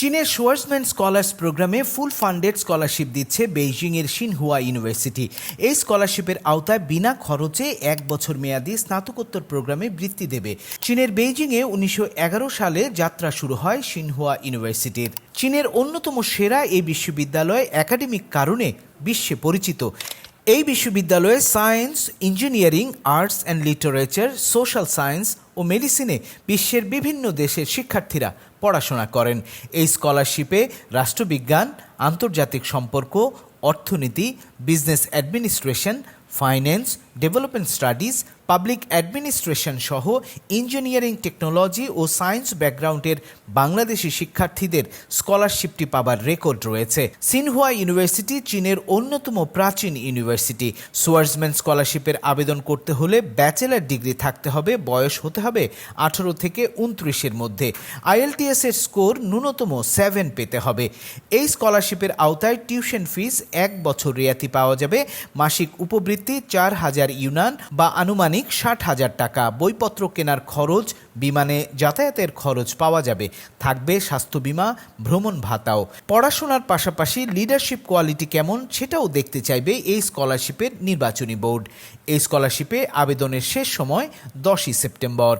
চীনের শোয়ার্সম্যান স্কলার্স প্রোগ্রামে ফুল funded scholarship দিচ্ছে বেইজিংয়ের সিনহুয়া ইউনিভার্সিটি। এই স্কলারশিপের আওতায় বিনা খরচে এক বছর মেয়াদী স্নাতকোত্তর প্রোগ্রামে বৃত্তি দেবে। চীনের বেইজিংয়ে উনিশশো এগারো সালে যাত্রা শুরু হয় সিনহুয়া ইউনিভার্সিটির। চীনের অন্যতম সেরা এই বিশ্ববিদ্যালয় একাডেমিক কারণে বিশ্বে পরিচিত। এই বিশ্ববিদ্যালয়ে science, engineering, arts and literature, social science ও মেডিসিনে বিশ্বের বিভিন্ন দেশের শিক্ষার্থীরা পড়াশোনা করেন। এই স্কলারশিপে রাষ্ট্রবিজ্ঞান, আন্তর্জাতিক সম্পর্ক, অর্থনীতি, business administration, finance, development studies public administration সহ ইঞ্জিনিয়ারিং টেকনোলজি ও সায়েন্স ব্যাকগ্রাউন্ডের বাংলাদেশি শিক্ষার্থীদের স্কলারশিপটি পাবার রেকর্ড রয়েছে। সিনহুয়া ইউনিভার্সিটি চীনের অন্যতম প্রাচীন ইউনিভার্সিটি সোয়ার্সম্যান স্কলারশিপের আবেদন করতে হলে ব্যাচেলার ডিগ্রি থাকতে হবে, বয়স হতে হবে আঠারো থেকে উনত্রিশের মধ্যে। আইএলটিএস এর স্কোর ন্যূনতম সেভেন পেতে হবে। এই স্কলারশিপের আওতায় টিউশন ফিস এক বছর রিয়াতি পাওয়া যাবে। মাসিক উপবৃত্তি চার হাজার ইউনান বা আনুমানিক ষাট হাজার টাকা। বইপত্র কেনার খরচ, বিমানে যাতায়াতের খরচ পাওয়া যাবে। থাকবে স্বাস্থ্য বিমা, ভ্রমণ ভাতাও। পড়াশোনার পাশাপাশি লিডারশিপ কোয়ালিটি কেমন সেটাও দেখতে চাইবে এই স্কলারশিপের নির্বাচনী বোর্ড। এই স্কলারশিপে আবেদনের শেষ সময় দশই সেপ্টেম্বর।